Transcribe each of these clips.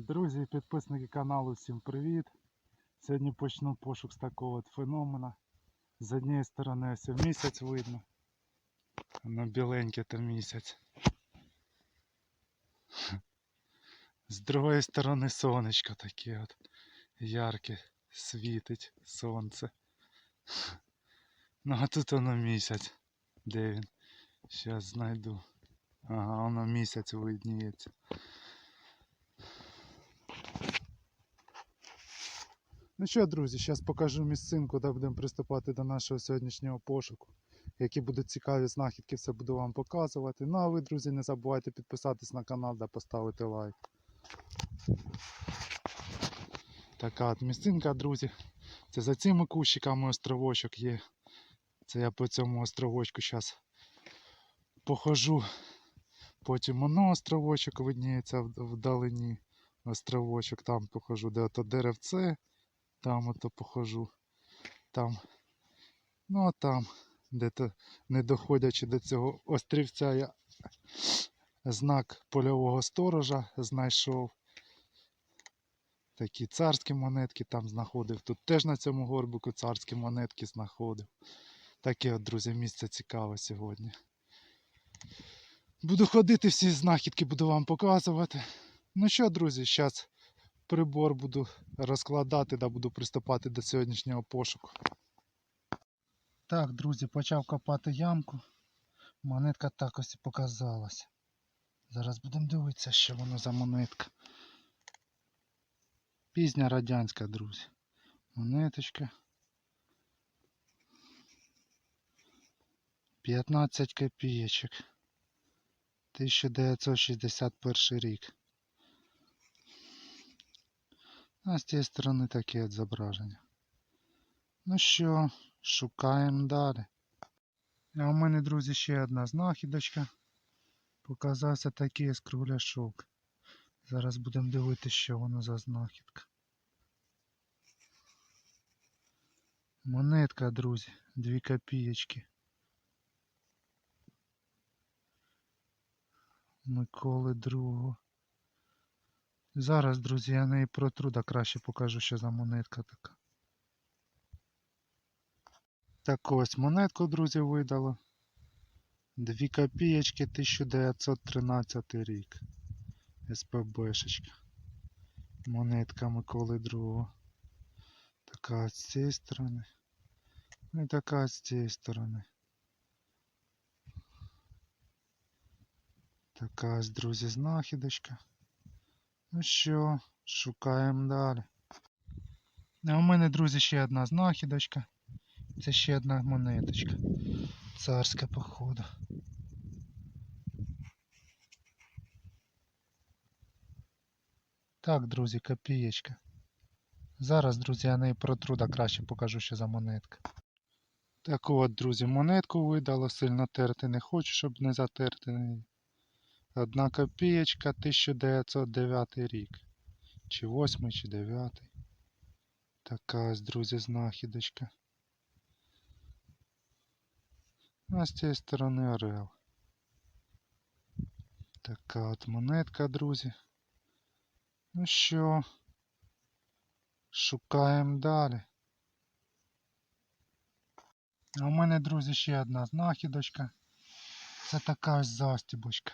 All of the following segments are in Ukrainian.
Друзі підписники каналу, всім привіт! Сьогодні почну пошук з такого от феномена. З однієї сторони ось місяць видно. Воно біленьке то місяць. З другої сторони сонечко таке от ярке світить сонце. Ну а тут воно місяць. Де він? Зараз знайду. Ага, воно місяць видніється. Ну що, друзі, зараз покажу місцинку, де будемо приступати до нашого сьогоднішнього пошуку. Які будуть цікаві знахідки, все буду вам показувати. Ну а ви, друзі, не забувайте підписатись на канал та поставити лайк. Така от місцинка, друзі. Це за цими кущиками островочок є. Це я по цьому островочку зараз похожу. Потім воно островочок видніється вдалині. Островочок там похожу, де ото деревце. Там ото похожу. Там. Ну а там, де то не доходячи до цього острівця, я знак польового сторожа знайшов. Такі царські монетки там знаходив. Тут теж на цьому горбику царські монетки знаходив. Таке от, друзі, місце цікаве сьогодні. Буду ходити, всі знахідки буду вам показувати. Ну що, друзі, зараз прибор буду розкладати та буду приступати до сьогоднішнього пошуку. Так, друзі, почав копати ямку. Монетка так ось і показалась. Зараз будемо дивитися, що воно за монетка. Пізня радянська, друзі. Монеточка. 15 копійочок. 1961 рік. А з цієї сторони таке зображення. Ну що, шукаємо далі. А у мене, друзі, ще одна знахідочка. Показався такий ось кругляшок. Зараз будемо дивитися, що воно за знахідка. Монетка, друзі, 2 копієчки. Миколи другого. Зараз, друзі, я неї протру, да краще покажу, що за монетка така. Так ось монетку, друзі, видало. 2 копієчки 1913 рік. СПБшечка. Монетка Миколи другого. Така з цієї сторони. І така з цієї сторони. Така ось, друзі, знахідочка. Ну що, шукаємо далі. А у мене, друзі, ще одна знахідочка. Це ще одна монеточка. Царська походу. Так, друзі, копієчка. Зараз, друзі, я неї протру, да краще покажу, що за монетка. Так от, друзі, монетку видало, сильно терти не хочу, щоб не затерти неї. Одна копієчка 1909 рік. Чи 8, чи 9. Така ось, друзі, знахідочка. А з цієї сторони орел. Така от монетка, друзі. Ну що, шукаємо далі. А у мене, друзі, ще одна знахідочка. Це така ось застібочка.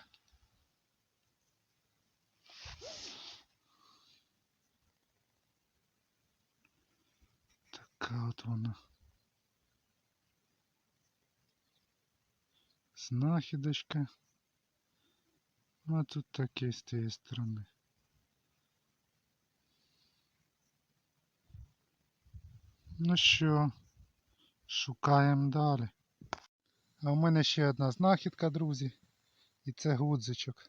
Така от вона. Знахідочка. Ну, а тут таке з тієї сторони. Ну що, шукаємо далі. А у мене ще одна знахідка, друзі. І це гудзичок.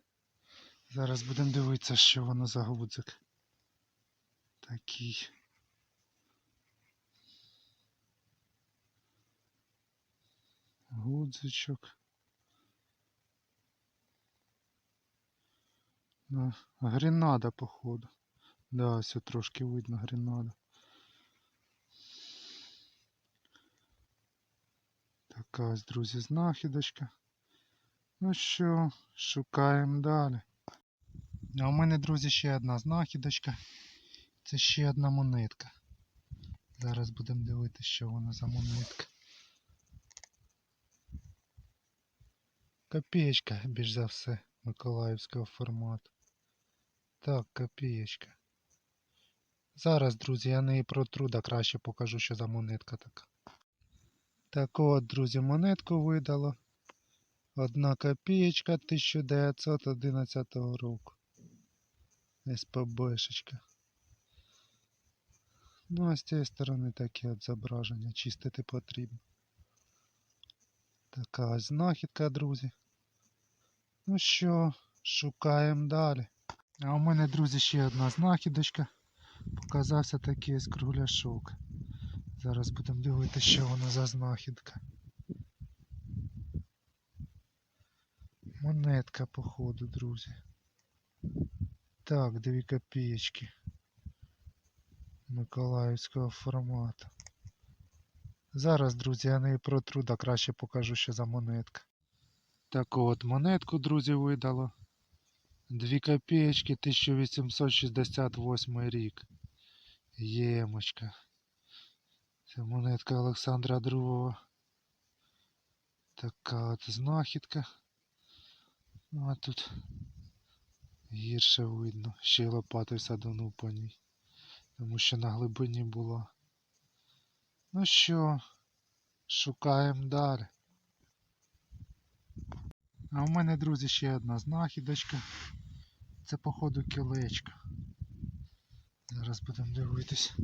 Зараз будемо дивитися, що воно за гудзик. Такий. Гудзичок. А, Гренада, походу. Да, все трошки видно гренада. Така друзі, знахідочка. Ну що, шукаємо далі. А у мене, друзі, ще одна знахідочка. Це ще одна монетка. Зараз будемо дивитися, що вона за монетка. Копієчка, більш за все, миколаївського формату. Так, копієчка. Зараз, друзі, я неї протру, да краще покажу, що за монетка така. Так от, друзі, монетку видало. Одна копієчка 1911 року. СПБшечка. Ну, а з цієї сторони такі от зображення чистити потрібно. Така ось знахідка, друзі. Ну що, шукаємо далі. А у мене, друзі, ще одна знахідочка. Показався такий ось кругляшок. Зараз будемо дивитися, що воно за знахідка. Монетка, походу, друзі. Так, дві копієчки. Миколаївського формату. Зараз, друзі, я неї протру, да краще покажу, що за монетка. Так от, монетку, друзі, видало. Дві копієчки 1868 рік. Ємочка. Це монетка Олександра II. Така от знахідка. Ну а тут гірше видно. Ще й лопатою саданув по ній. Тому що на глибині було. Ну що, шукаємо далі. А у мене, друзі, ще одна знахідочка. Це, походу, кілечко. Зараз будемо дивитись.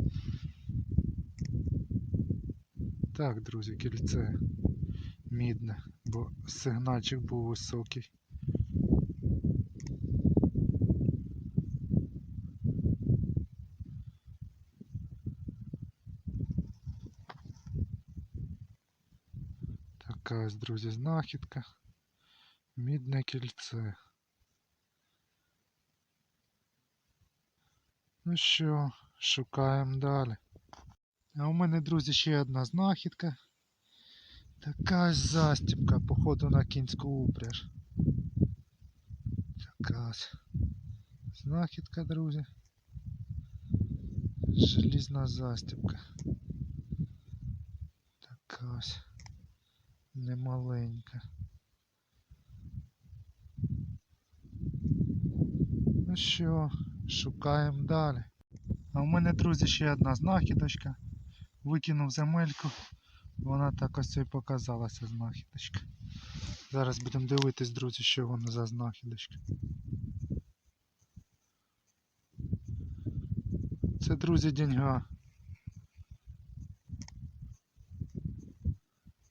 Так, друзі, кільце мідне, бо сигнальчик був високий. Така ось, друзі, знахідка. Мідне кільце. Ну що, шукаємо далі. А у мене, друзі, ще одна знахідка. Така ось застібка, походу на кінську упряж. Така знахідка, друзі. Желізна застібка. Така ось немаленька. Ну що, шукаємо далі. А у мене, друзі, ще одна знахідочка. Викинув земельку. Вона так ось і показалася знахідочка. Зараз будемо дивитись, друзі, що воно за знахідочка. Це, друзі, деньга.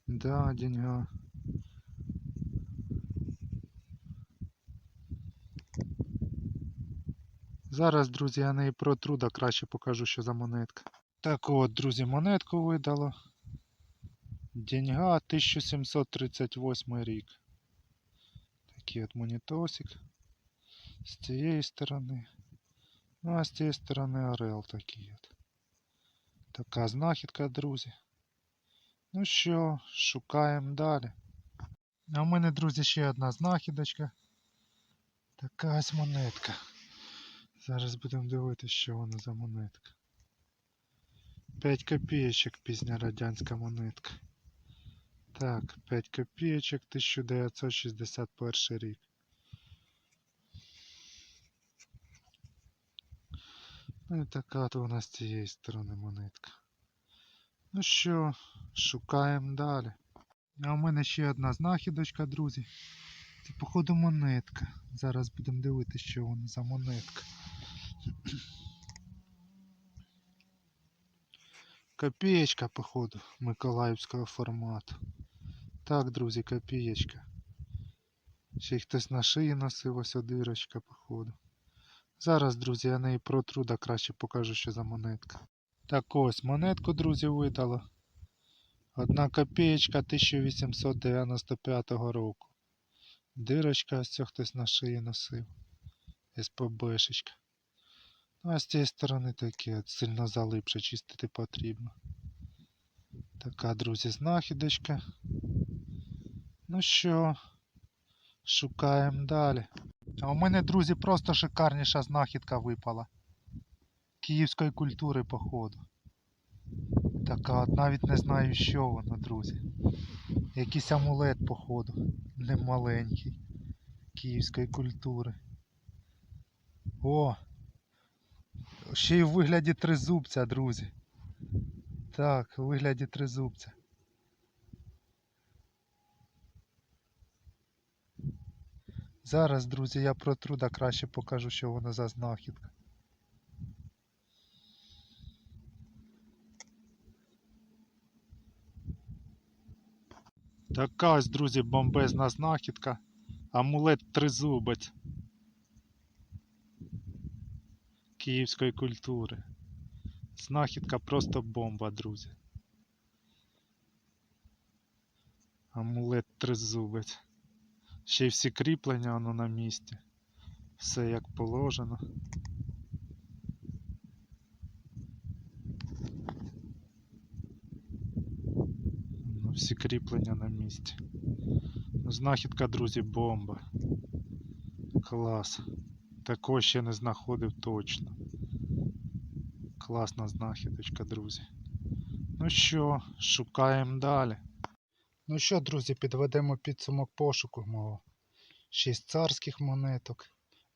Да, деньга. Зараз, друзі, я неї протру, да краще покажу, що за монетка. Так от, друзі, монетку видало. Деньга 1738 рік. Такий от монітосик. З цієї сторони. Ну а з цієї сторони орел такий от. Така знахідка, друзі. Ну що, шукаємо далі. А у мене, друзі, ще одна знахідочка. Така ось монетка. Зараз будемо дивитися, що вона за монетка. 5 копієчок пізня радянська монетка. Так, 5 копієчок 1961 рік. Ну і така от у нас з цієї сторони монетка. Ну що, шукаємо далі. А у мене ще одна знахідочка, друзі. Це, походу, монетка. Зараз будемо дивитися, що вона за монетка. Копієчка, походу, Миколаївського формату. Так, друзі, копієчка. Ще й хтось на шиї носив, ось дирочка, походу. Зараз, друзі, я неї протру, да краще покажу, що за монетка. Так ось, монетку, друзі, видало. Одна копієчка 1895 року. Дирочка, ось цього хтось на шиї носив. СПБшечка. Ну, а з цієї сторони таке сильно залипше, чистити потрібно. Така, друзі, знахідочка. Ну що, шукаємо далі. А у мене, друзі, просто шикарніша знахідка випала. Київської культури, походу. Така, от навіть не знаю, що воно, друзі. Якийсь амулет, походу. Не маленький. Київської культури. О! Ще й у вигляді тризубця, друзі. Так, у вигляді тризубця. Зараз, друзі, я протру да краще покажу, що воно за знахідка. Така ось, друзі, бомбезна знахідка. Амулет тризубець. Київської культури. Знахідка просто бомба, друзі. Амулет тризубець. Ще й всі кріплення воно на місці. Все як положено. Ну, всі кріплення на місці. Ну, Знахідка, друзі, бомба. Клас. Такого ще не знаходив точно. Класна знахідочка, друзі. Ну що, шукаємо далі. Ну що, друзі, підведемо підсумок пошуку мого. Шість царських монеток,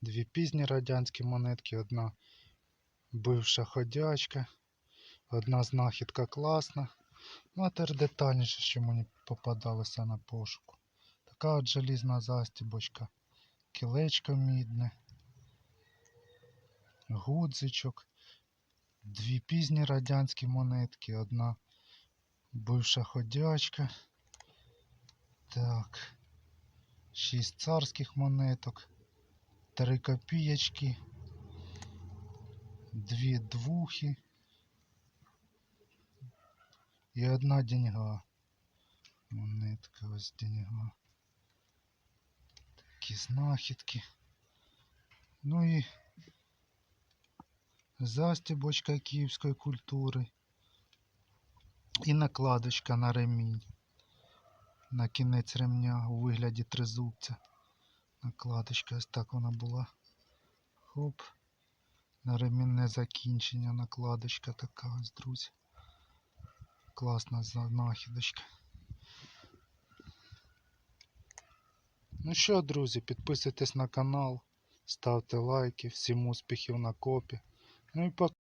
дві пізні радянські монетки, одна бивша ходячка, одна знахідка класна. Ну а тепер детальніше, що мені попадалося на пошуку. Така от желізна застібочка, кілечко мідне, гудзичок, дві пізні радянські монетки, одна бивша ходячка. Так. Шість царських монеток, три копієчки, дві двухи і одна деньга. Монетка ось деньга. Такі знахідки. Ну і застібочка київської культури. І накладочка на ремінь на кінець ремня у вигляді тризубця. Накладочка ось так вона була. Хоп. На ремінне закінчення накладочка така ось, друзі. Класна знахідочка. Ну що, друзі, підписуйтесь на канал, ставте лайки, всім успіхів на копі. Ну і пока.